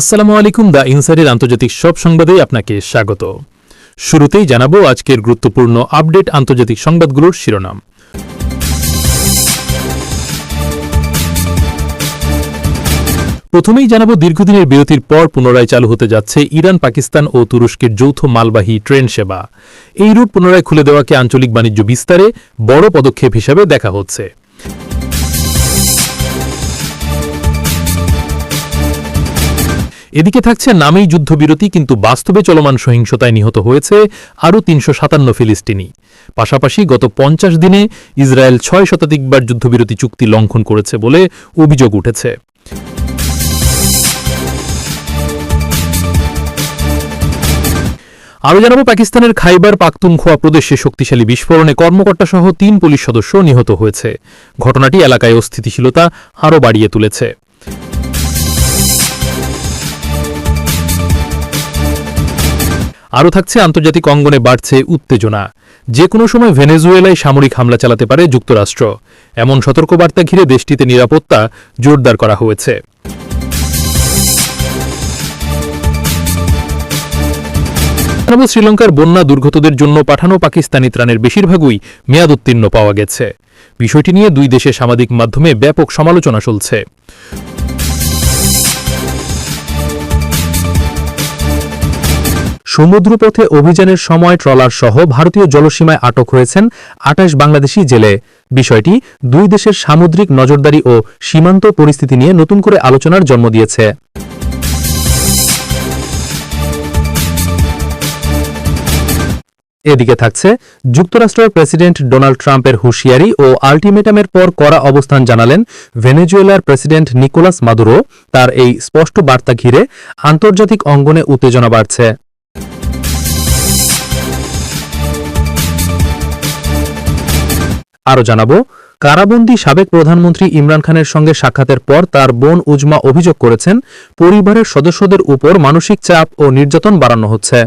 আসসালামু আলাইকুম দ্য ইনসাইডের আন্তর্জাতিক সব সংবাদে আপনাকে স্বাগত। শুরুতেই জানাব আজকের গুরুত্বপূর্ণ আপডেট আন্তর্জাতিক সংবাদগুলোর শিরোনাম। প্রথমেই জানাব দীর্ঘদিনের বিরতির পর পুনরায় চালু হতে যাচ্ছে ইরান, পাকিস্তান ও তুরস্কের যৌথ মালবাহী ট্রেন সেবা। এই রুট পুনরায় খুলে দেওয়াকে আঞ্চলিক বাণিজ্য বিস্তারে বড় পদক্ষেপ হিসেবে দেখা হচ্ছে। এদিকে থাকছে নামেই যুদ্ধবিরতি, কিন্তু বাস্তবে চলমান সহিংসতায় নিহত হয়েছে আরও তিনশো সাতান্ন ফিলিস্তিনি। পাশাপাশি গত পঞ্চাশ দিনে ইসরায়েল ছয় শতাধিকবার যুদ্ধবিরতি চুক্তি লঙ্ঘন করেছে বলে অভিযোগ উঠেছে। আরও জানাব, পাকিস্তানের খাইবার পাখতুনখোয়া প্রদেশে শক্তিশালী বিস্ফোরণে কর্মকর্তা সহ তিন পুলিশ সদস্য নিহত হয়েছে। ঘটনাটি এলাকায় অস্থিতিশীলতা আরও বাড়িয়ে তুলেছে। আরও থাকছে আন্তর্জাতিক অঙ্গনে বাড়ছে উত্তেজনা। যে কোনো সময় ভেনেজুয়েলায় সামরিক হামলা চালাতে পারে যুক্তরাষ্ট্র। এমন সতর্কবার্তা ঘিরে দেশটিতে নিরাপত্তা জোরদার করা হয়েছে। শ্রীলঙ্কার বন্যা দুর্গতদের জন্য পাঠানো পাকিস্তানি ত্রাণের বেশিরভাগই মেয়াদ উত্তীর্ণ পাওয়া গেছে। বিষয়টি নিয়ে দুই দেশের সামাজিক মাধ্যমে ব্যাপক সমালোচনা চলছে। সমুদ্রপথে অভিযানের সময় ট্রলার সহ ভারতীয় জলসীমায় আটক হয়েছেন আটাশ বাংলাদেশি জেলে। বিষয়টি দুই দেশের সামুদ্রিক নজরদারি ও সীমান্ত পরিস্থিতি নিয়ে নতুন করে আলোচনার জন্ম দিয়েছে। এদিকে থাকছে, যুক্তরাষ্ট্রের প্রেসিডেন্ট ডোনাল্ড ট্রাম্পের হুঁশিয়ারি ও আলটিমেটামের পর কড়া অবস্থান জানালেন ভেনেজুয়েলার প্রেসিডেন্ট নিকোলাস মাদুরো। তার এই স্পষ্ট বার্তা ঘিরে আন্তর্জাতিক অঙ্গনে উত্তেজনা বাড়ছে। আরও জানাব, কারাবন্দী সাবেক প্রধানমন্ত্রী ইমরান খানের সঙ্গে সাক্ষাতের পর তার বোন উজমা অভিযোগ করেছেন, পরিবারের সদস্যদের উপর মানসিক চাপ ও নির্যাতন বাড়ানো হচ্ছে।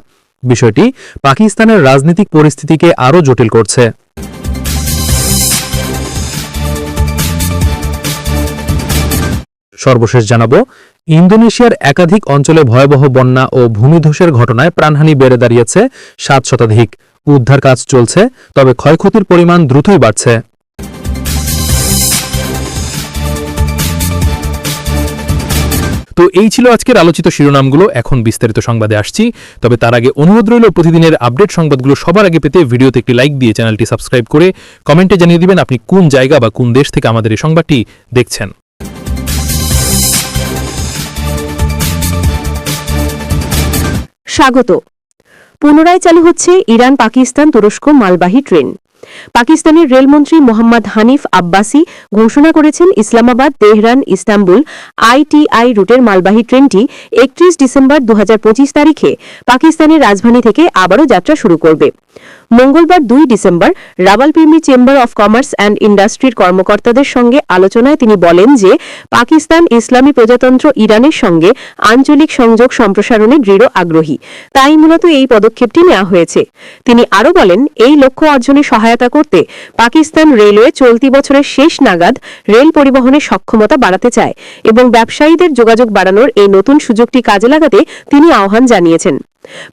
বিষয়টি পাকিস্তানের রাজনৈতিক পরিস্থিতিকে আরও জটিল করছে। সর্বশেষ জানাব, ইন্দোনেশিয়ার একাধিক অঞ্চলে ভয়াবহ বন্যা ও ভূমিধসের ঘটনায় প্রাণহানি বেড়ে দাঁড়িয়েছে সাত শতাধিক। উদ্ধার কাজ চলছে, তবে ক্ষয়ক্ষতির পরিমাণ দ্রুতই বাড়ছে। তো এই ছিল আজকের আলোচিত শিরোনামগুলো। এখন বিস্তারিত সংবাদে আসছি। তবে তার আগে অনুরোধ রইল, প্রতিদিনের আপডেট সংবাদগুলো সবার আগে পেতে ভিডিওতে একটি লাইক দিয়ে চ্যানেলটি সাবস্ক্রাইব করে কমেন্টে জানিয়ে দিবেন আপনি কোন জায়গা বা কোন দেশ থেকে আমাদের এই সংবাদটি দেখছেন। স্বাগত। পুনরায় চালু হচ্ছে ইরান পাকিস্তান তুরস্ক মালবাহী ট্রেন। পাকিস্তানের রেলমন্ত্রী মোহাম্মদ হানিফ আব্বাসি ঘোষণা করেছেন ইসলামাবাদ, তেহরান, ইস্তাম্বুল, আইটিআই রুটের মালবাহী ট্রেনটি একত্রিশ ডিসেম্বর দু তারিখে পাকিস্তানের রাজধানী থেকে আবারও যাত্রা শুরু করবে। মঙ্গলবার দুই December Rawalpindi chamber of commerce and ইন্ডাস্ট্রির কর্মকর্তাদের সঙ্গে আলোচনায় তিনি বলেন যে, পাকিস্তান ইসলামী প্রজাতন্ত্র ইরানের সঙ্গে আঞ্চলিক সংযোগ সম্প্রসারণে দৃঢ় আগ্রহী। তাই মূলত এই পদক্ষেপটি নেওয়া হয়েছে। তিনি আরও বলেন, এই লক্ষ্য অর্জনে সহায়তা করতে পাকিস্তান রেলওয়ে চলতি বছরের শেষ নাগাদ রেল পরিবহনের সক্ষমতা বাড়াতে চায় এবং ব্যবসায়ীদের যোগাযোগ বাড়ানোর এই নতুন সুযোগটি কাজে লাগাতে তিনি আহ্বান জানিয়েছেন।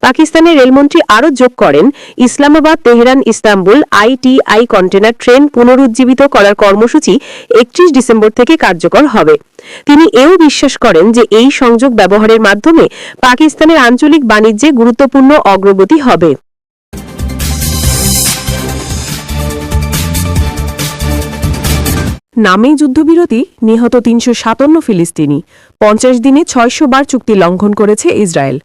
পাকিস্তানের রেলমন্ত্রী আরও যোগ করেন, Islamabad, Tehran, Istanbul, ITI container train পুনরুজ্জীবিত করার কর্মসূচি একত্রিশ ডিসেম্বর থেকে কার্যকর হবে। তিনি এও বিশ্বাস করেন যে এই সংযোগ ব্যবহারের মাধ্যমে পাকিস্তানের আঞ্চলিক বাণিজ্যে গুরুত্বপূর্ণ অগ্রগতি হবে। নামেই যুদ্ধবিরতি, নিহত তিনশো সাতান্ন ফিলিস্তিনি, পঞ্চাশ দিনে ছয়শো বার চুক্তি লঙ্ঘন করেছে ইসরায়েল।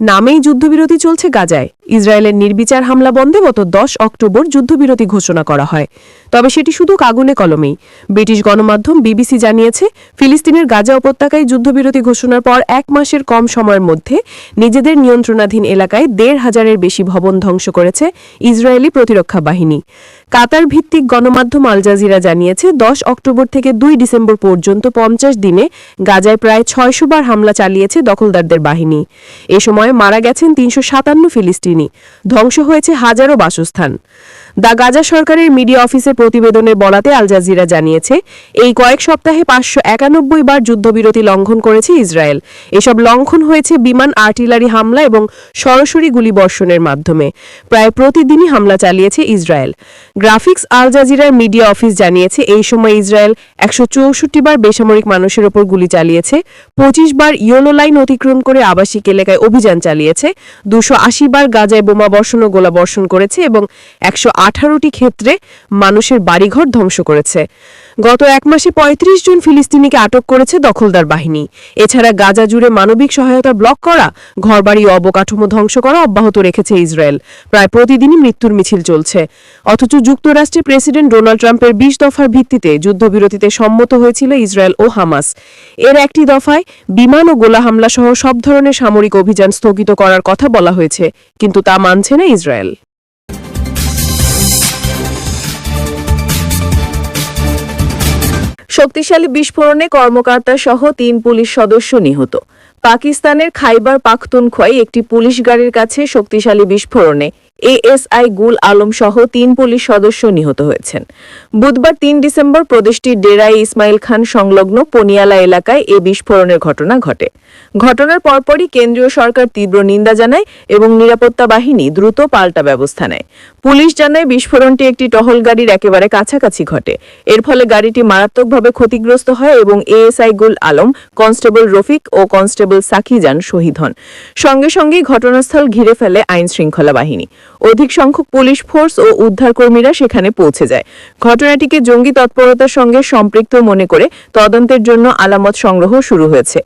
নামেই যুদ্ধবিরতি চলছে গাজায়। ইসরায়েলের নির্বিচার হামলা বন্ধে গত দশ অক্টোবর যুদ্ধবিরতি ঘোষণা করা হয়। তবে সেটি শুধু কাগুনে কলমেই। ব্রিটিশ গণমাধ্যম বিবিসি জানিয়েছে, ফিলিস্তিনের গাজা উপত্যকায় যুদ্ধবিরতি ঘোষণার পর এক মাসের কম সময়ের মধ্যে নিজেদের নিয়ন্ত্রণাধীন এলাকায় দেড় হাজারের বেশি ভবন ধ্বংস করেছে ইসরায়েলি প্রতিরক্ষা বাহিনী। কাতার ভিত্তিক গণমাধ্যম আল জাজিরা জানিয়েছে, দশ অক্টোবর থেকে দুই ডিসেম্বর পর্যন্ত পঞ্চাশ দিনে গাজায় প্রায় ছয়শো বার হামলা চালিয়েছে দখলদারদের বাহিনী। এ সময় মারা গেছেন তিনশো সাতান্ন ফিলিস্তিনি। ধ্বংস হয়েছে হাজারো বাসস্থান। দ্য গাজা সরকারের মিডিয়া অফিসের প্রতিবেদনে বলাতে আল জাজিরা জানিয়েছে, এই কয়েক সপ্তাহে পাঁচশো একানব্বই বার যুদ্ধবিরতি লঙ্ঘন করেছে ইসরায়েল। এসব লঙ্ঘন হয়েছে বিমান আর্টিলারি হামলা এবং সরাসরি গুলিবর্ষণের মাধ্যমে। প্রায় প্রতিদিনই হামলা চালিয়েছে ইসরায়েল। গ্রাফিক্স আল জাজিরার মিডিয়া অফিস জানিয়েছে, এই সময় ইসরায়েল একশো চৌষট্টি বার বেসামরিক মানুষের ওপর গুলি চালিয়েছে, পঁচিশ বার ইয়োলো লাইন অতিক্রম করে আবাসিক এলাকায় অভিযান চালিয়েছে, দুশো বার গাজায় বোমা বর্ষণ ও গোলা বর্ষণ করেছে এবং একশো আঠারোটি ক্ষেত্রে মানুষের বাড়িঘর ধ্বংস করেছে। গত এক মাসে ৩৫ জন ফিলিস্তিনিকে আটক করেছে দখলদার বাহিনী। এছাড়া গাজা জুড়ে মানবিক সহায়তা ব্লক করা, ঘরবাড়ি অবকাঠামো ধ্বংস করা অব্যাহত রেখেছে ইসরায়েল। প্রায় প্রতিদিনই মৃত্যুর মিছিল চলছে। অথচ যুক্তরাষ্ট্রের প্রেসিডেন্ট ডোনাল্ড ট্রাম্পের বিশ দফার ভিত্তিতে যুদ্ধবিরতিতে সম্মত হয়েছিল ইসরায়েল ও হামাস। এর একটি দফায় বিমান ও গোলা হামলা সহ সব ধরনের সামরিক অভিযান স্থগিত করার কথা বলা হয়েছে, কিন্তু তা মানছে না ইসরায়েল। শক্তিশালী বিস্ফোরণে কর্মকর্তা সহ তিন পুলিশ সদস্য নিহত। পাকিস্তানের খাইবার পাখতুনখোয়ায় একটি পুলিশ গাড়ির কাছে শক্তিশালী বিস্ফোরণে এএসআই গুল আলম সহ তিন পুলিশ সদস্য নিহত হয়েছেন। বুধবার তিন ডিসেম্বর প্রদেশটির ডেরাই ইসমাইল খান সংলগ্ন পনিয়ালা এলাকায় এ বিস্ফোরণের ঘটনা ঘটে। ঘটনার পরপরই কেন্দ্রীয় সরকার তীব্র নিন্দা জানায় এবং নিরাপত্তা বাহিনী দ্রুত পাল্টা ব্যবস্থা নেয়। পুলিশ জানায়, বিস্ফোরণটি একটি টহল গাড়ির একেবারে কাছাকাছি ঘটে। এর ফলে গাড়িটি মারাত্মকভাবে ক্ষতিগ্রস্ত হয় এবং এএসআই গুল আলম, কনস্টেবল রফিক ও কনস্টেবল সাকিজান শহীদ হন। সঙ্গে সঙ্গেই ঘটনাস্থল ঘিরে ফেলে আইন শৃঙ্খলা বাহিনী। অধিক সংখ্যক পুলিশ ফোর্স ও উদ্ধারকর্মীরা সেখানে পৌঁছে যায়। ঘটনাটিকে জঙ্গি তৎপরতার সঙ্গে সম্পৃক্ত মনে করে তদন্তের জন্য আলামত সংগ্রহ শুরু হয়েছে।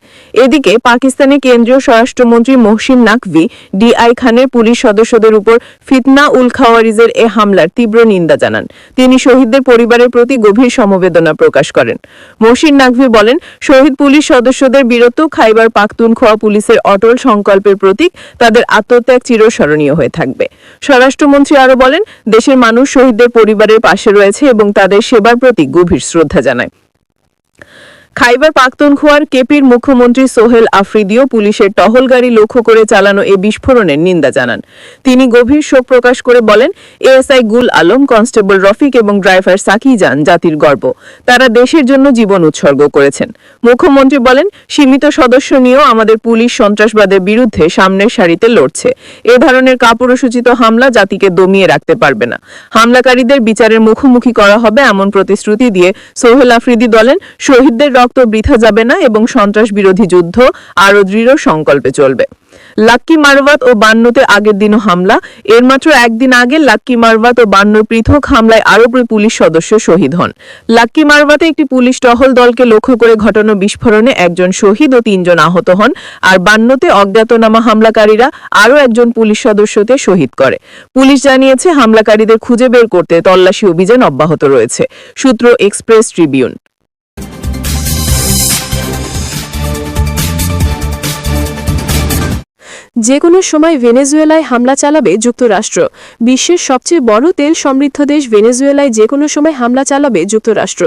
এদিকে পাকিস্তানের কেন্দ্রীয় স্বরাষ্ট্রমন্ত্রী মহসিন নাকভি, ডিআই খানের পুলিশ সদস্যদের উপর ফিতনা উল খাওয়ারিজের এ হামলার তীব্র নিন্দা জানান। তিনি শহীদদের পরিবারের প্রতি গভীর সমবেদনা প্রকাশ করেন। মহসিন নাকভি বলেন, শহীদ পুলিশ সদস্যদের বীরত্ব, খাইবার পাখতুনখোয়া পুলিশের অটল সংকল্পের প্রতীক, তাদের আত্মত্যাগ চিরস্মরণীয় হয়ে থাকবে। স্বরাষ্ট্রমন্ত্রী আরও বলেন, দেশের মানুষ শহীদদের পরিবারের পাশে রয়েছে এবং তাদের সেবার প্রতি গভীর শ্রদ্ধা জানায়। খাইবার পাখতুনখোয়ার কেপির মুখ্যমন্ত্রী সোহেল আফ্রিদিও পুলিশের টহল গাড়ি লক্ষ্য করে চালানো এ বিস্ফোরণের নিন্দা জানান। তিনি গভীর শোক প্রকাশ করে বলেন, এএসআই গুল আলম, কনস্টেবল রফিক এবং ড্রাইভার সাকি যান জাতির গর্ব। তারা দেশের জন্য জীবন উৎসর্গ করেছেন। মুখ্যমন্ত্রী বলেন, সীমিত সদস্য নিয়েও আমাদের পুলিশ সন্ত্রাসবাদের বিরুদ্ধে সামনের সারিতে লড়ছে। এ ধরনের কাপুরুষোচিত হামলা জাতিকে দমিয়ে রাখতে পারবে না। হামলাকারীদের বিচারের মুখোমুখি করা হবে এমন প্রতিশ্রুতি দিয়ে সোহেল আফ্রিদি বলেন, শহীদদের রক্ত বৃথা যাবে না এবং সন্ত্রাস বিরোধী যুদ্ধ আরও দৃঢ় সংকল্পে চলবে। লাক্কি মারওয়াত ও বান্নতে আগের দিনও হামলা। এর মাত্র একদিন আগে লাক্কি মারওয়াত ও বান্নর পৃথক হামলায় আরও পুলিশ সদস্য শহীদ হন। লাক্কি মারওয়াতে একটি পুলিশ টহল দলকে লক্ষ্য করে ঘটানো বিস্ফোরণে একজন শহীদ ও তিনজন আহত হন। আর বান্নতে অজ্ঞাতনামা হামলাকারীরা আরও একজন পুলিশ সদস্যকে শহীদ করে। পুলিশ জানিয়েছে, হামলাকারীদের খুঁজে বের করতে তল্লাশি অভিযান অব্যাহত রয়েছে। সূত্র এক্সপ্রেস ট্রিবিউন। যে কোনো সময় ভেনেজুয়েলায় হামলা চালাবে যুক্তরাষ্ট্র। বিশ্বের সবচেয়ে বড় তেল সমৃদ্ধ দেশ ভেনেজুয়েলায় যে কোনো সময় হামলা চালাবে যুক্তরাষ্ট্র।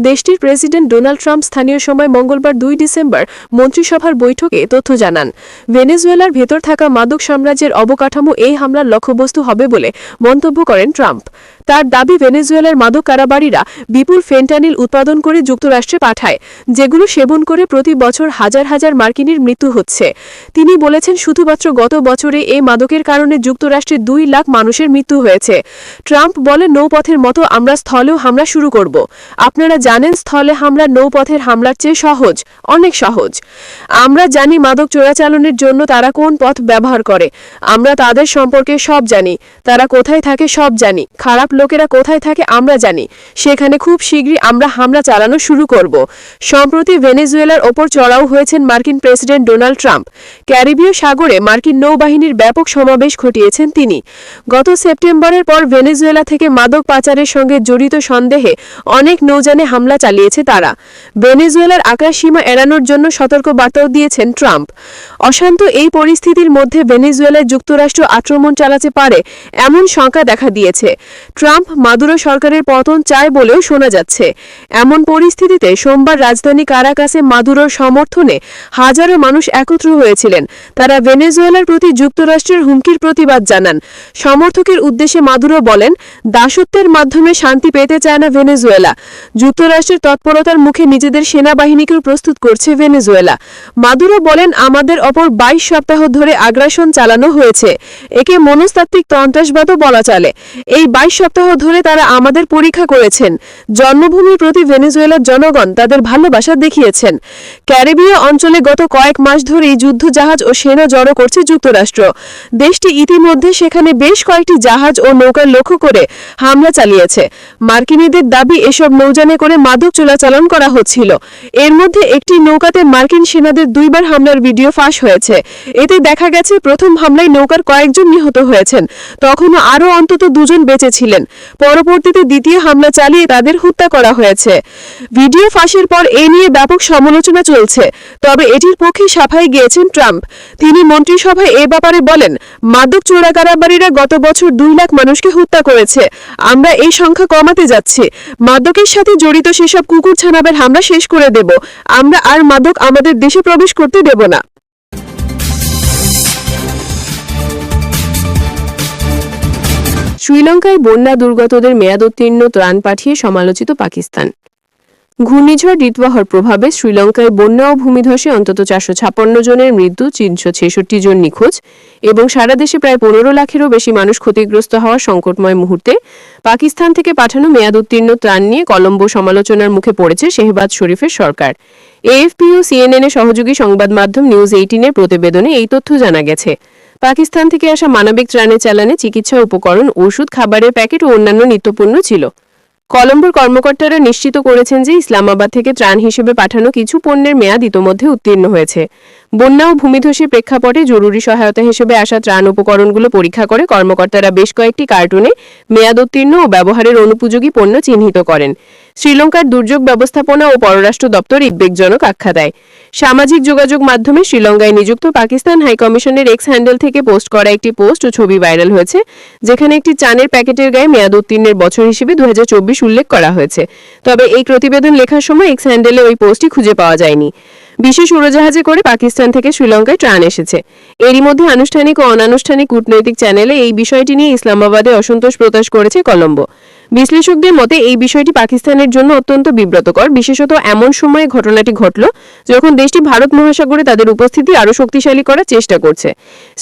দেশটির প্রেসিডেন্ট ডোনাল্ড ট্রাম্প স্থানীয় সময় মঙ্গলবার দুই ডিসেম্বর মন্ত্রিসভার বৈঠকে তথ্য জানান। ভেনেজুয়েলার ভেতর থাকা মাদক সাম্রাজ্যের অবকাঠামো এই হামলার লক্ষ্যবস্তু হবে বলে মন্তব্য করেন ট্রাম্প। তার দাবি ভেনেজুয়েলার মাদক কারাবাড়িরা বিপুল ফেন্টানিল উৎপাদন করে যুক্তরাষ্ট্রে পাঠায়, যেগুলো সেবন করে প্রতি বছর হাজার হাজার মার্কিনীর মৃত্যু হচ্ছে। তিনি বলেছেন, শুধুমাত্র গত বছরে এই মাদকের কারণে যুক্তরাষ্ট্রে দুই লাখ মানুষের মৃত্যু হয়েছে। ট্রাম্প বলে নৌপথের মতো আমরা স্থলেও হামলা শুরু করব। আপনারা জানেন, স্থলে হামলা নৌপথের হামলার চেয়ে সহজ, অনেক সহজ। আমরা জানি মাদক চোরাচালনের জন্য তারা কোন পথ ব্যবহার করে। আমরা তাদের সম্পর্কে সব জানি, তারা কোথায় থাকে সব জানি। খারাপ লোকেরা কোথায় থাকে আমরা জানি। সেখানে খুব শীঘ্রই আমরা হামলা চালানো শুরু করব। সম্প্রতি ভেনেজুয়েলার ওপর চড়াও হয়েছেন মার্কিন প্রেসিডেন্ট ডোনাল্ড ট্রাম্প। ক্যারিবীয় সাগরে মার্কিন নৌবাহিনীর ব্যাপক সমাবেশ ঘটিয়েছেন তিনি। গত সেপ্টেম্বরের পর ভেনেজুয়েলা থেকে মাদক পাচারের সঙ্গে জড়িত সন্দেহে অনেক নৌযানে হামলা চালিয়েছে তারা। ভেনেজুয়েলার আকাশ সীমা এড়ানোর জন্য সতর্ক বার্তাও দিয়েছেন ট্রাম্প। অশান্ত এই পরিস্থিতির মধ্যে ভেনেজুয়েলায় যুক্তরাষ্ট্র আক্রমণ চালাতে পারে এমন শঙ্কা দেখা দিয়েছে। ট্রাম্প মাদুরো সরকারের পতন চায় বলেও শোনা যাচ্ছে। এমন পরিস্থিতিতে সোমবার রাজধানী কারাকাসে মাদুরোর সমর্থনে হাজারো মানুষ একত্র হয়েছিলেন। তারা ভেনেজুয়েলার প্রতি যুক্তরাষ্ট্রের হুমকির প্রতিবাদ জানান। সমর্থকের উদ্দেশ্যে মাদুরো বলেন, দাসত্বের মাধ্যমে শান্তি পেতে চায় না ভেনেজুয়েলা। যুক্তরাষ্ট্রের তৎপরতার মুখে নিজেদের সেনাবাহিনীকেও প্রস্তুত করছে ভেনেজুয়েলা। মাদুরো বলেন, আমাদের অপর বাইশ সপ্তাহ ধরে আগ্রাসন চালানো হয়েছে। একে মনস্তাত্ত্বিক সন্ত্রাসবাদও বলা চলে। এই বাইশ সপ্তাহ ধরে তারা আমাদের পরীক্ষা করেছেন। জন্মভূমির প্রতি ভেনেজুয়েলার জনগণ তাদের ভালোবাসা দেখিয়েছেন। ক্যারিবীয় অঞ্চলে গত কয়েক মাস ধরেই যুদ্ধজাহাজ ও সেনা জড়ো করছে যুক্তরাষ্ট্র। দেশটি ইতিমধ্যে সেখানে বেশ কয়েকটি জাহাজ ও নৌকার লক্ষ্য করে হামলা চালিয়েছে। মার্কিনীদের দাবি এসব নৌজানে করে মাদক চোরাচালান করা হচ্ছিল। এর মধ্যে একটি নৌকাতে মার্কিন সেনাদের দুইবার হামলার ভিডিও ফাঁস হয়েছে। এতে দেখা গেছে, প্রথম হামলায় নৌকার কয়েকজন নিহত হয়েছেন। তখনও আরও অন্তত দুজন বেঁচে ছিলেন। পরবর্তীতে দ্বিতীয় হামলা চালিয়ে তাদের হত্যা করা হয়েছে। ভিডিও ফাঁসের পর এ নিয়ে ব্যাপক সমালোচনা চলছে, তবে এটির পক্ষে সাফাই গিয়েছেন ট্রাম্প। তিনি মন্ত্রিসভায় এ ব্যাপারে বলেন, মাদক চোরাকারাবারীরা গত বছর দুই লাখ মানুষকে হত্যা করেছে। আমরা এই সংখ্যা কমাতে যাচ্ছি। মাদকের সাথে জড়িত সেসব কুকুর ছানাবের হামলা শেষ করে দেব। আমরা আর মাদক আমাদের দেশে প্রবেশ করতে দেব না। শ্রীলঙ্কায় বন্যা দুর্গতদের মেয়াদোত্তীর্ণ ত্রাণ পাঠিয়ে সমালোচিত পাকিস্তান। ঘূর্ণিঝড় রিতওয়াহর প্রভাবে শ্রীলঙ্কায় বন্যা ও ভূমিধসে অন্তত চারশো ছাপ্পান্ন জনের মৃত্যু, তিনশো ছেষট্টি জন নিখোঁজ এবং সারা দেশে প্রায় পনেরো লাখেরও বেশি মানুষ ক্ষতিগ্রস্ত হওয়ার সংকটময় মুহূর্তে পাকিস্তান থেকে পাঠানো মেয়াদ উত্তীর্ণ ত্রাণ নিয়ে কলম্বো সমালোচনার মুখে পড়েছে শেহবাজ শরীফের সরকার। এএফপি ও সিএনএন সহযোগী সংবাদ মাধ্যম নিউজ এইটিনের প্রতিবেদনে এই তথ্য জানা গেছে। পাকিস্তান থেকে আসা মানবিক ত্রাণে চালানে চিকিৎসা, উপকরণ, ওষুধ, খাবারের প্যাকেট ও অন্যান্য নিত্যপণ্য ছিল। কলম্বোর কর্মকর্তারা নিশ্চিত করেছেন যে ইসলামাবাদ থেকে ত্রাণ হিসেবে পাঠানো কিছু পণ্যের মেয়াদ ইতোমধ্যে উত্তীর্ণ হয়েছে। বন্যা ও ভূমিধসের প্রেক্ষাপটে জরুরি সহায়তা হিসেবে আসা ত্রাণ উপকরণগুলো পরীক্ষা করে কর্মকর্তারা বেশ কয়েকটি কার্টুনে মেয়াদ উত্তীর্ণ ও ব্যবহারের অনুপযোগী পণ্য চিহ্নিত করেন। শ্রীলঙ্কার দুর্যোগ ব্যবস্থাপনা ও পররাষ্ট্র দপ্তর উদ্বেগজনক আখ্যা দেয়। সামাজিক যোগাযোগ মাধ্যমে শ্রীলঙ্কায় নিযুক্ত পাকিস্তান হাইকমিশনের এক্স হ্যান্ডেল থেকে পোস্ট করা একটি পোস্ট ও ছবি ভাইরাল হয়েছে, যেখানে একটি চানের প্যাকেটের গায়ে মেয়াদ উত্তীর্ণের বছর হিসেবে দুই হাজার চব্বিশ উল্লেখ করা হয়েছে। তবে এই প্রতিবেদন লেখার সময় এক্স হ্যান্ডেলে ওই পোস্টটি খুঁজে পাওয়া যায়নি। বিশেষ উড়োজাহাজে করে পাকিস্তান থেকে শ্রীলঙ্কায় ত্রাণ এসেছে। এরই মধ্যে আনুষ্ঠানিক ও অনানুষ্ঠানিক কূটনৈতিক চ্যানেলে এই বিষয়টি নিয়ে ইসলামাবাদে অসন্তোষ প্রকাশ করেছে কলম্বো। বিশ্লেষকদের মতে, এই বিষয়টি পাকিস্তানের জন্য অত্যন্ত বিব্রতকর। বিশেষত এমন সময়ে ঘটনাটি ঘটল যখন দেশটি ভারত মহাসাগরে তাদের উপস্থিতি আরও শক্তিশালী করার চেষ্টা করছে।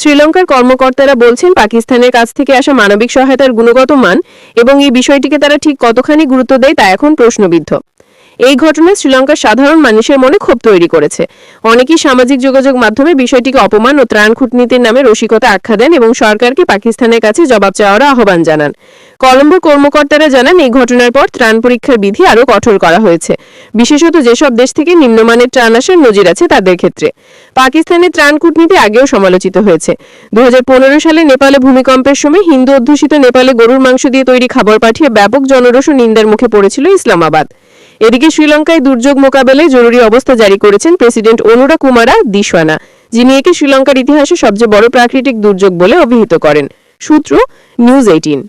শ্রীলঙ্কার কর্মকর্তারা বলছেন, পাকিস্তানের কাছ থেকে আসা মানবিক সহায়তার গুণগত মান এবং এই বিষয়টিকে তারা ঠিক কতখানি গুরুত্ব দেয় তা এখন প্রশ্নবিদ্ধ। এই ঘটনা শ্রীলঙ্কার সাধারণ মানুষের মনে ক্ষোভ তৈরি করেছে। অনেকেই সামাজিক যোগাযোগ মাধ্যমে বিষয়টিকে অপমান ও ত্রাণ কূটনীতির নামে রসিকতা আখ্যা দেন এবং সরকারকে পাকিস্তানের কাছে জবাব চাওয়ার আহ্বান জানান। কলম্বোর কর্মকর্তারা জানান, এই ঘটনার পর ত্রাণ পরীক্ষার বিধি আরও কঠোর করা হয়েছে। বিশেষত যেসব দেশ থেকে নিম্নমানের ত্রাণ আসার নজির আছে তাদের ক্ষেত্রে। পাকিস্তানের ত্রাণ কূটনীতি আগেও সমালোচিত হয়েছে। দু হাজার পনেরো সালে নেপালে ভূমিকম্পের সময় হিন্দু অধ্যুষিত নেপালে গরুর মাংস দিয়ে তৈরি খাবার পাঠিয়ে ব্যাপক জনরোষ ও নিন্দার মুখে পড়েছিল ইসলামাবাদ। এদিকে শ্রীলঙ্কায় দুর্যোগ মোকাবেলায় জরুরি অবস্থা জারি করেছেন প্রেসিডেন্ট অনুরা কুমারা দিশওয়ানা যিনি একে শ্রীলঙ্কার ইতিহাসে সবচেয়ে বড় প্রাকৃতিক দুর্যোগ বলে অভিহিত করেন। সূত্র নিউজ এইটিন।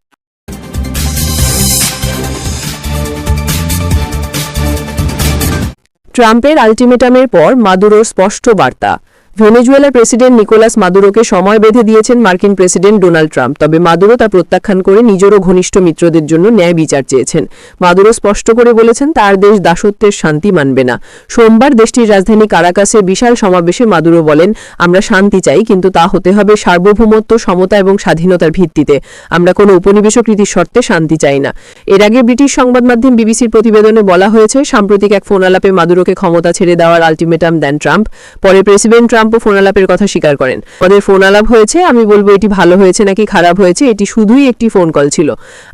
ট্রাম্পের আলটিমেটামের পর মাদুরোর স্পষ্ট বার্তা। ভেনেজুয়েলার প্রেসিডেন্ট নিকোলাস মাদুরোকে সময় বেঁধে দিয়েছেন মার্কিন প্রেসিডেন্ট ডোনাল্ড ট্রাম্প। তবে মাদুরো তা প্রত্যাখ্যান করে নিজেরও ঘনিষ্ঠ মিত্রদের জন্য ন্যায় বিচার চেয়েছেন। মাদুরো স্পষ্ট করে বলেছেন, তার দেশ দাসত্বের শান্তি মানবে না। সোমবার দেশটির রাজধানী কারাকাসে বিশাল সমাবেশে মাদুরো বলেন, আমরা শান্তি চাই, কিন্তু তা হতে হবে সার্বভৌমত্ব, সমতা এবং স্বাধীনতার ভিত্তিতে। আমরা কোনো উপনিবেশকৃতির শর্তে শান্তি চাই না। এর আগে ব্রিটিশ সংবাদ মাধ্যম বিবিসির প্রতিবেদনে বলা হয়েছে, সাম্প্রতিক এক ফোনালাপে মাদুরোকে ক্ষমতা ছেড়ে দেওয়ার আলটিমেটাম দেন ট্রাম্প। পরে প্রেসিডেন্ট ট্রাম্পও ফোনালাপের কথা স্বীকার করেন। আমাদের ফোনালাপ হয়েছে, আমি বলব এটি ভালো হয়েছে নাকি খারাপ হয়েছে, এটি শুধুই একটি ফোন কল ছিল।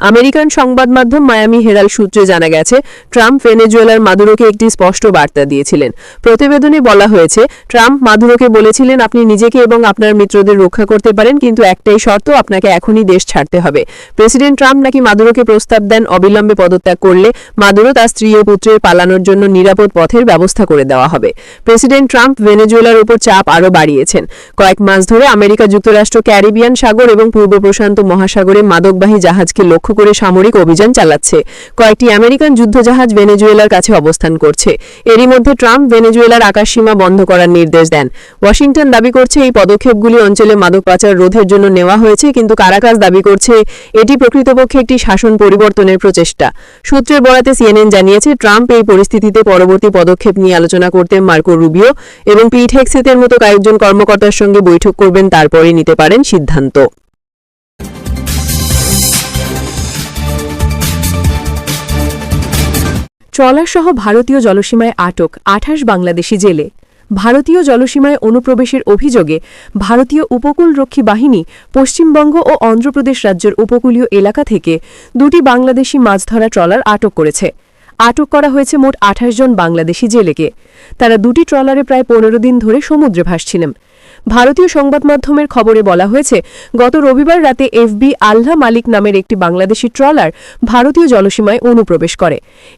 আমেরিকান সংবাদ মাধ্যম মায়ামি হেরাল সূত্রে জানা গেছে, ট্রাম্প ভেনেজুয়েলার মাদুরোকে একটি স্পষ্ট বার্তা দিয়েছিলেন। প্রতিবেদনে বলা হয়েছে, ট্রাম্প মাদুরোকে বলেছিলেন, আপনি নিজেকে এবং আপনার মিত্রদের রক্ষা করতে পারেন, কিন্তু একটাই শর্ত, আপনাকে এখনই দেশ ছাড়তে হবে। প্রেসিডেন্ট ট্রাম্প নাকি মাদুরোকে প্রস্তাব দেন, অবিলম্বে পদত্যাগ করলে মাদুরো তার স্ত্রী ও পুত্রের পালানোর জন্য নিরাপদ পথের ব্যবস্থা করে দেওয়া হবে। প্রেসিডেন্ট ট্রাম্প ভেনেজুয়েলার উপর চাপ চাপ আরও বাড়িয়েছেন। কয়েক মাস ধরে আমেরিকা যুক্তরাষ্ট্র, ক্যারিবিয়ান সাগর এবং পূর্ব প্রশান্ত মহাসাগরে মাদকবাহী জাহাজকে লক্ষ্য করে সামরিক অভিযান চালাচ্ছে। কয়েকটি আমেরিকান যুদ্ধজাহাজ ভেনেজুয়েলার কাছে অবস্থান করছে। এরই মধ্যে ট্রাম্প ভেনেজুয়েলার আকাশসীমা বন্ধ করার নির্দেশ দেন। ওয়াশিংটন দাবি করছে, এই পদক্ষেপগুলি অঞ্চলে মাদক পাচার রোধের জন্য নেওয়া হয়েছে, কিন্তু কারাকাস দাবি করছে, এটি প্রকৃতপক্ষে একটি শাসন পরিবর্তনের প্রচেষ্টা। সূত্রের বরাতে সিএনএন জানিয়েছে, ট্রাম্প এই পরিস্থিতিতে পরবর্তী পদক্ষেপ নিয়ে আলোচনা করতে মার্কো রুবিও এবং পিট হেক্সেতের মতো কয়েকজন কর্মকর্তার সঙ্গে বৈঠক করবেন তারপরে নিতে পারেন সিদ্ধান্ত। ট্রলারসহ ভারতীয় জলসীমায় আটক আঠাশ বাংলাদেশি জেলে। ভারতীয় জলসীমায় অনুপ্রবেশের অভিযোগে ভারতীয় উপকূলরক্ষী বাহিনী পশ্চিমবঙ্গ ও অন্ধ্রপ্রদেশ রাজ্যের উপকূলীয় এলাকা থেকে দুটি বাংলাদেশি মাছ ধরা ট্রলার আটক করেছে। আটক করা হয়েছে মোট আঠাশ জন বাংলাদেশি জেলেকে। তারা দুটি ট্রলারে প্রায় পনেরো দিন ধরে সমুদ্রে ভাসছিলেন। ভারতীয় সংবাদ মাধ্যমের খবরে বলা হয়েছে, গত রবিবার রাতে এফবি আল্লাহ মালিক নামের একটি বাংলাদেশি ট্রলার ভারতীয় জলসীমায় অনুপ্রবেশ করে।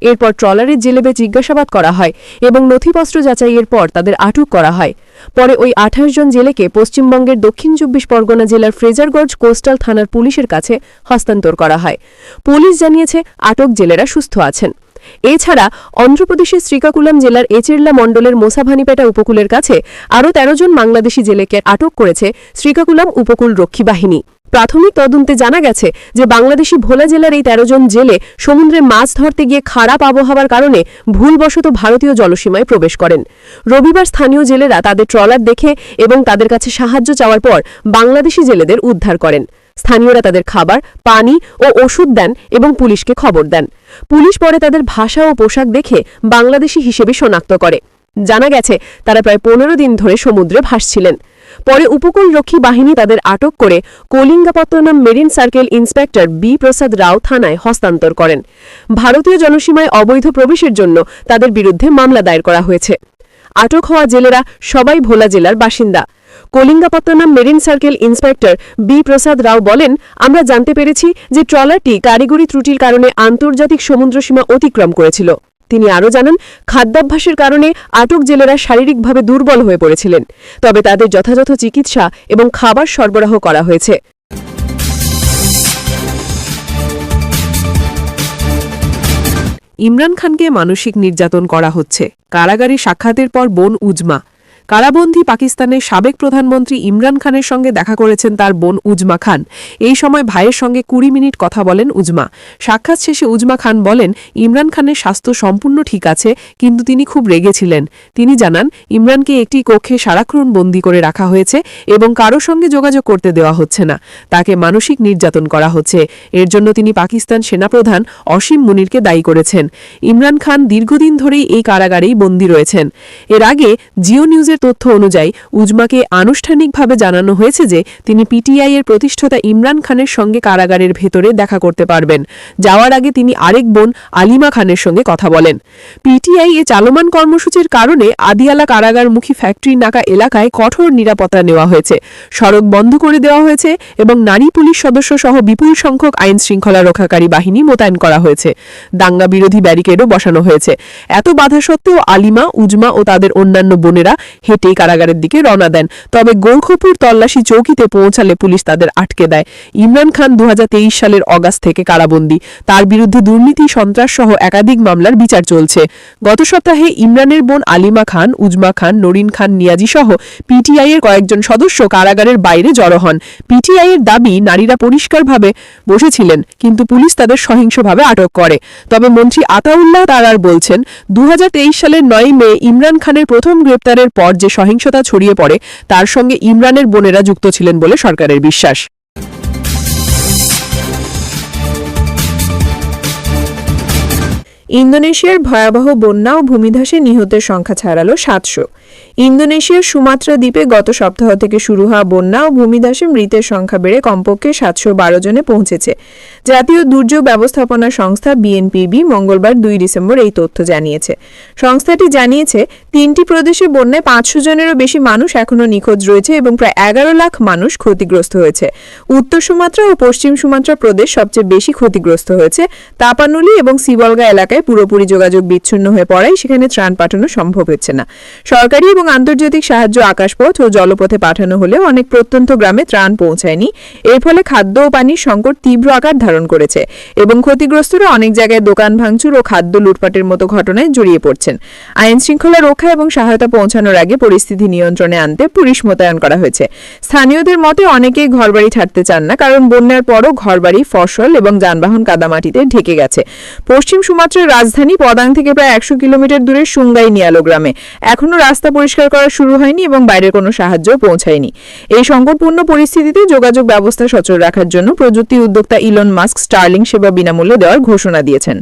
এরপর ট্রলারের জেলেবে জিজ্ঞাসাবাদ করা হয় এবং নথিপত্র যাচাইয়ের পর তাদের আটক করা হয়। পরে ওই আঠাশ জন জেলেকে পশ্চিমবঙ্গের দক্ষিণ চব্বিশ পরগনা জেলার ফ্রেজারগঞ্জ কোস্টাল থানার পুলিশের কাছে হস্তান্তর করা হয়। পুলিশ জানিয়েছে, আটক জেলেরা সুস্থ আছেন। এছাড়া অন্ধ্রপ্রদেশের শ্রীকাকুলাম জেলার এচেরলা মণ্ডলের মোসাভানিপেটা উপকূলের কাছে আরও তেরো জন বাংলাদেশি জেলেকে আটক করেছে শ্রীকাকুলাম উপকূল রক্ষী বাহিনী। প্রাথমিক তদন্তে জানা গেছে যে বাংলাদেশি ভোলা জেলার এই তেরো জন জেলে সমুদ্রে মাছ ধরতে গিয়ে খারাপ আবহাওয়ার কারণে ভুলবশত ভারতীয় জলসীমায় প্রবেশ করেন। রবিবার স্থানীয় জেলেরা তাদের ট্রলার দেখে এবং তাদের কাছে সাহায্য চাওয়ার পর বাংলাদেশি জেলেদের উদ্ধার করেন। স্থানীয়রা তাদের খাবার, পানি ও ওষুধ দেন এবং পুলিশকে খবর দেন। পুলিশ পরে তাদের ভাষা ও পোশাক দেখে বাংলাদেশি হিসেবে শনাক্ত করে। জানা গেছে, তারা প্রায় পনেরো দিন ধরে সমুদ্রে ভাসছিলেন। পরে উপকূলরক্ষী বাহিনী তাদের আটক করে Kalingapatnam marine circle inspector B Prasad Rao থানায় হস্তান্তর করেন। ভারতীয় জনসীমায় অবৈধ প্রবেশের জন্য তাদের বিরুদ্ধে মামলা দায়ের করা হয়েছে। আটক হওয়া জেলেরা সবাই ভোলা জেলার বাসিন্দা। Kalingapatnam marine circle inspector B Prasad Rao বলেন, আমরা জানতে পেরেছি যে ট্রলারটি কারিগরি ত্রুটির কারণে আন্তর্জাতিক সমুদ্রসীমা অতিক্রম করেছিল। তিনি আরও জানান, খাদ্যাভ্যাসের কারণে আটক জেলেরা শারীরিকভাবে দুর্বল হয়ে পড়েছিলেন, তবে তাদের যথাযথ চিকিৎসা এবং খাবার সরবরাহ করা হয়েছে। ইমরান খানকে মানসিক নির্যাতন করা হচ্ছে। কারাগারে সাক্ষাতের পর বোন উজমা। কারাবন্দী পাকিস্তানের সাবেক প্রধানমন্ত্রী ইমরান খানের সঙ্গে দেখা করেছেন তার বোন উজমা খান। এই সময় ভাইয়ের সঙ্গে কুড়ি মিনিট কথা বলেন উজমা। সাক্ষাৎ শেষে উজমা খান বলেন, ইমরান খানের স্বাস্থ্য সম্পূর্ণ ঠিক আছে, কিন্তু তিনি খুব রেগেছিলেন তিনি জানান, ইমরানকে একটি কক্ষে সারাক্ষণ বন্দি করে রাখা হয়েছে এবং কারও সঙ্গে যোগাযোগ করতে দেওয়া হচ্ছে না। তাকে মানসিক নির্যাতন করা হচ্ছে। এর জন্য তিনি পাকিস্তান সেনাপ্রধান অসীম মুনিরকে দায়ী করেছেন। ইমরান খান দীর্ঘদিন ধরেই এই কারাগারেই বন্দী রয়েছেন। এর আগে জিও নিউজের তথ্য অনুযায়ী, উজমাকে আনুষ্ঠানিকভাবে জানানো হয়েছে যে তিনি পিটিআই এর প্রতিষ্ঠাতা ইমরান খানের সঙ্গে কারাগারের ভেতরে দেখা করতে পারবেন। যাওয়ার আগে তিনি আরেক বোন আলিমা খানের সঙ্গে কথা বলেন। পিটিআই এ চালমান কর্মসূচির কারণে আদিয়ালা কারাগারমুখী ফ্যাক্টরি নাকা এলাকায় কঠোর নিরাপত্তা নেওয়া হয়েছে। সড়ক বন্ধ করে দেওয়া হয়েছে এবং নারী পুলিশ সদস্য সহ বিপুল সংখ্যক আইন শৃঙ্খলা রক্ষাকারী বাহিনী মোতায়েন করা হয়েছে। দাঙ্গা বিরোধী ব্যারিকেডও বসানো হয়েছে। এত বাধা সত্ত্বেও আলিমা, উজমা ও তাদের অন্যান্য বোনেরা হেঁটেই কারাগারের দিকে রওনা দেন। তবে গোর্খপুর তল্লাশি চৌকিতে পৌঁছালে পুলিশ তাদের আটকে দেয়। ইমরান খান দু সালের অগাস্ট থেকে কারাবন্দী। তার বিরুদ্ধে দুর্নীতি, সন্ত্রাস সহ একাধিক মামলার বিচার চলছে। গত সপ্তাহে ইমরানের বোন আলিমা খান, উজমা খান, নরিন খান, নিয়াজি সহ পিটিআই এর কয়েকজন সদস্য কারাগারের বাইরে জড়ো হন। পিটিআই এর দাবি, নারীরা পরিষ্কারভাবে বসেছিলেন, কিন্তু পুলিশ তাদের সহিংসভাবে আটক করে। তবে মন্ত্রী আতাউল্লাহ তারার বলছেন দু হাজার তেইশ সালের নয় মে ইমরান খানের প্রথম গ্রেপ্তারের পর যে সহিংসতা ছড়িয়ে পড়ে তার সঙ্গে ইমরানের বোনেরা যুক্ত ছিলেন বলে সরকারের বিশ্বাস। ইন্দোনেশিয়ার ভয়াবহ বন্যা ও ভূমিধসে নিহতের সংখ্যা ছাড়ালো সাতশো। ইন্দোনেশিয়ার সুমাত্রা দ্বীপে গত সপ্তাহ থেকে শুরু হওয়া বন্যা ও ভূমিধসে মৃতের সংখ্যা বেড়ে কমপক্ষে সাতশো বারো জনে পৌঁছেছে। জাতীয় দুর্যোগ ব্যবস্থাপনা সংস্থা বিএনপিবি মঙ্গলবার দুই ডিসেম্বর এই তথ্য জানিয়েছে। সংস্থাটি জানিয়েছে, তিনটি প্রদেশে বন্যায় পাঁচশো জনেরও বেশি মানুষ এখনও নিখোঁজ রয়েছে এবং প্রায় এগারো লাখ মানুষ ক্ষতিগ্রস্ত হয়েছে। উত্তর সুমাত্রা ও পশ্চিম সুমাত্রা প্রদেশ সবচেয়ে বেশি ক্ষতিগ্রস্ত হয়েছে তাপানুলি এবং সিবলগা এলাকায় পুরোপুরি যোগাযোগ বিচ্ছিন্ন হয়ে পড়ায় সেখানে ত্রাণ পাঠানো সম্ভব হচ্ছে না। সরকারি এবং আন্তর্জাতিক সাহায্য আকাশপথ ও জলপথে পাঠানো হলেও অনেক প্রত্যন্ত গ্রামে ত্রাণ পৌঁছায়নি। এর ফলে খাদ্য ও পানির সংকট তীব্র আকার ধারণ করেছে এবং ক্ষতিগ্রস্তরা অনেক জায়গায় দোকান ভাঙচুর ও খাদ্য লুটপাটের মতো ঘটনায় জড়িয়ে পড়ছেন। আইন শৃঙ্খলা রক্ষা এবং সহায়তা পৌঁছানোর আগে পরিস্থিতি নিয়ন্ত্রণে আনতে পুলিশ মোতায়েন করা হয়েছে। স্থানীয়দের মতে অনেকেই ঘরবাড়ি ছাড়তে চান না, কারণ বন্যার পরও ঘরবাড়ি, ফসল এবং যানবাহন কাদামাটিতে ঢেকে গেছে। পশ্চিম সুমাত্রার রাজধানী পদাং থেকে প্রায় একশো কিলোমিটার দূরে সুঙ্গাই নিয়ালো গ্রামে। এখনও রাস্তা পরিষ্কার করা শুরু হয়নি এবং বাইরের কোনো সাহায্য পৌঁছায়নি। এই সংকটপূর্ণ পরিস্থিতিতে যোগাযোগ ব্যবস্থা সচল রাখার জন্য প্রযুক্তি উদ্যোক্তা ইলন মাস্ক স্টার্লিং সেবা বিনামূল্যে দেওয়ার ঘোষণা দিয়েছেন।